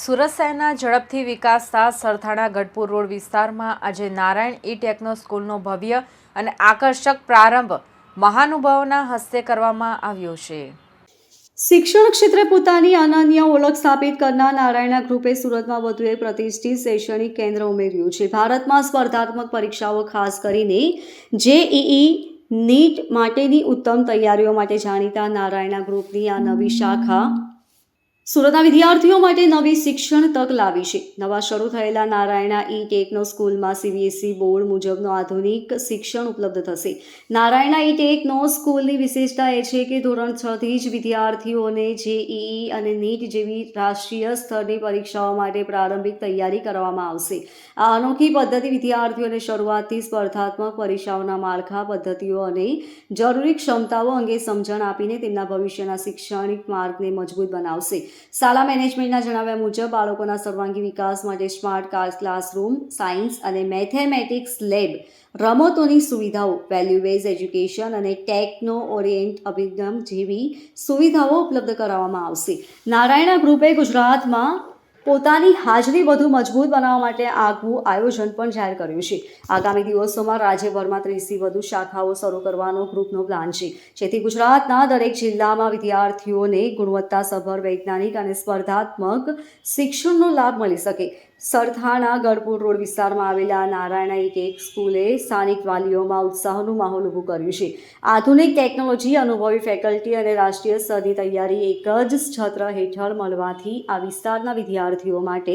સુરત શહેરના ઝડપથી વિકાસ થતા સરથાણા ગઢપુર રોડ વિસ્તારમાં આજે નારાયણ ઈ ટેકનો સ્કૂલનો ભવ્ય અને આકર્ષક પ્રારંભ મહાનુભાવોના હસ્તે કરવામાં આવ્યો છે શિક્ષણ ક્ષેત્રે પોતાની અનન્ય ઓળખ સ્થાપિત કરનાર નારાયણા ગ્રુપે સુરતમાં વધુ એક પ્રતિષ્ઠિત શૈક્ષણિક કેન્દ્ર ઉમેર્યું છે ભારતમાં સ્પર્ધાત્મક પરીક્ષાઓ ખાસ કરીને જેઈઈ નીટ માટેની ઉત્તમ તૈયારીઓ માટે જાણીતા નારાયણા ગ્રુપની આ નવી શાખા સુરતના વિદ્યાર્થીઓ માટે નવી શિક્ષણ તક લાવી છે નવા શરૂ થયેલા નારાયણા ઈ ટેકનો સ્કૂલમાં સીબીએસઈ બોર્ડ મુજબનો આધુનિક શિક્ષણ ઉપલબ્ધ થશે નારાયણા ઈ ટેકનો સ્કૂલની વિશેષતા એ છે કે ધોરણ છ થી જ વિદ્યાર્થીઓને જેઈઈ અને નીટ જેવી રાષ્ટ્રીય સ્તરની પરીક્ષાઓ માટે પ્રારંભિક તૈયારી કરવામાં આવશે આ અનોખી પદ્ધતિ વિદ્યાર્થીઓને શરૂઆતથી સ્પર્ધાત્મક પરીક્ષાઓના માળખા પદ્ધતિઓ અને જરૂરી ક્ષમતાઓ અંગે સમજણ આપીને તેમના ભવિષ્યના શૈક્ષણિક માર્ગને મજબૂત બનાવશે શાલા મેનેજમેન્ટના જણાવ્યા મુજબ બાળકોના સર્વાંગી વિકાસ માટે સ્માર્ટ ક્લાસરૂમ સાયન્સ અને મેથેમેટિક્સ લેબ રમતોની સુવિધાઓ વેલ્યુ બેઝ એજ્યુકેશન અને ટેકનો ઓરિએન્ટ અભિગમ જેવી સુવિધાઓ ઉપલબ્ધ કરાવવામાં આવશે નારાયણા ગ્રુપે ગુજરાતમાં પોતાની હાજરી વધુ મજબૂત બનાવવા માટે આગવું આયોજન પણ જાહેર કર્યું છે આગામી દિવસોમાં રાજ્યભરમાં ત્રીસથી વધુ શાખાઓ શરૂ કરવાનો ગ્રુપનો પ્લાન છે જેથી ગુજરાતના દરેક જિલ્લામાં વિદ્યાર્થીઓને ગુણવત્તાસભર વૈજ્ઞાનિક અને સ્પર્ધાત્મક શિક્ષણનો લાભ મળી શકે સરથાણા ગઢપુર રોડ વિસ્તારમાં આવેલા નારાયણા એક એક સ્કૂલે સ્થાનિક વાલીઓમાં ઉત્સાહનું માહોલ ઊભું કર્યું છે આધુનિક ટેકનોલોજી અનુભવી ફેકલ્ટી અને રાષ્ટ્રીય સ્તરની તૈયારી એક જ છત્ર હેઠળ મળવાથી આ વિસ્તારના વિદ્યાર્થીઓ માટે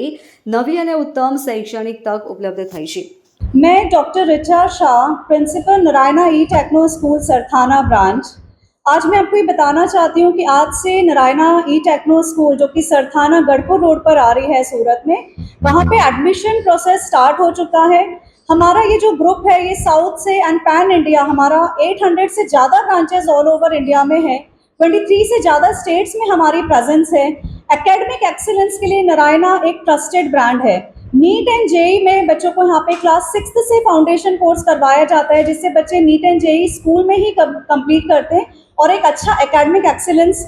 નવી અને ઉત્તમ શૈક્ષણિક તક ઉપલબ્ધ થઈ છે મેં doctor Richa Shah principal Narayana E techno school Sarthana branch આજ મેં आपको ये ચાહતી હું કે આજ સે નારાયણા ઈ ટેકનો સ્કૂલ જો કે कि सरथाना રોડ પર આ રહી रही है सूरत वहाँ पे एडमिशन प्रोसेस स्टार्ट हो चुका है हमारा ये जो ग्रुप है ये साउथ से एंड पैन इंडिया हमारा 800 से ज़्यादा ब्रांचेज ऑल ओवर इंडिया में है 23 से ज़्यादा स्टेट्स में हमारी प्रेजेंस है एकेडमिक एक्सीलेंस के लिए नारायणा एक ट्रस्टेड ब्रांड है नीट एंड जेई में बच्चों को यहाँ पे क्लास सिक्स से फाउंडेशन कोर्स करवाया जाता है जिससे बच्चे नीट एंड जेई स्कूल में ही कंप्लीट करते हैं और एक अच्छा एकेडमिक एक्सीलेंस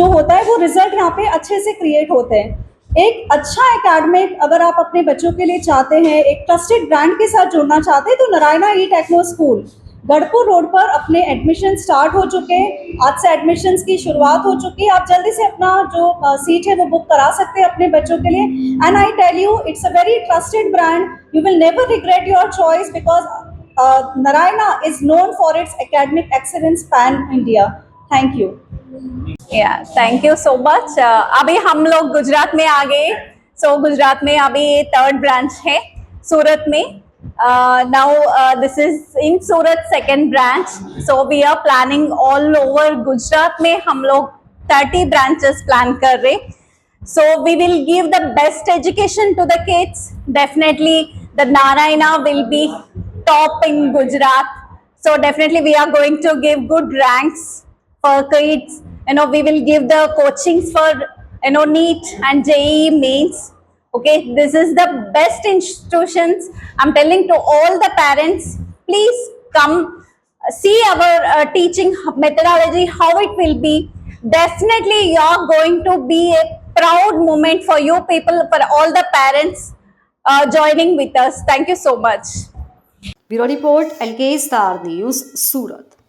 जो होता है वो रिजल्ट यहाँ पे अच्छे से क्रिएट होते हैं एक अच्छा अकेडमिक अगर आप अपने बच्चों के लिए चाहते हैं एक ट्रस्टेड ब्रांड के साथ जुड़ना चाहते हैं तो Narayana E techno school Gadhpur road पर अपने एडमिशन स्टार्ट हो चुके हैं आज से एडमिशन की शुरुआत हो चुकी है आप जल्दी से अपना जो सीट है वो बुक करा सकते हैं अपने बच्चों के लिए and I tell you it's a very trusted brand you will never regret your choice because Narayana is known for its academic excellence pan India thank you या थैंक यू सो मच अभी हम लोग गुजरात में आ गए सो so, गुजरात में अभी third branch है सूरत में now this is in Surat second branch so we are planning all over Gujarat में हम लोग थर्टी ब्रांचेस प्लान कर रहे so we will give the best education to the kids definitely the Narayana will be top in Gujarat so definitely we are going to give good ranks for kids you know we will give the coachings for you know NEET and JEE mains okay this is the best institutions i'm telling to all the parents please come uh, see our uh, teaching methodology how it will be definitely you're going to be a proud moment for you people for all the parents uh, joining with us thank you so much bureau report lk star news surat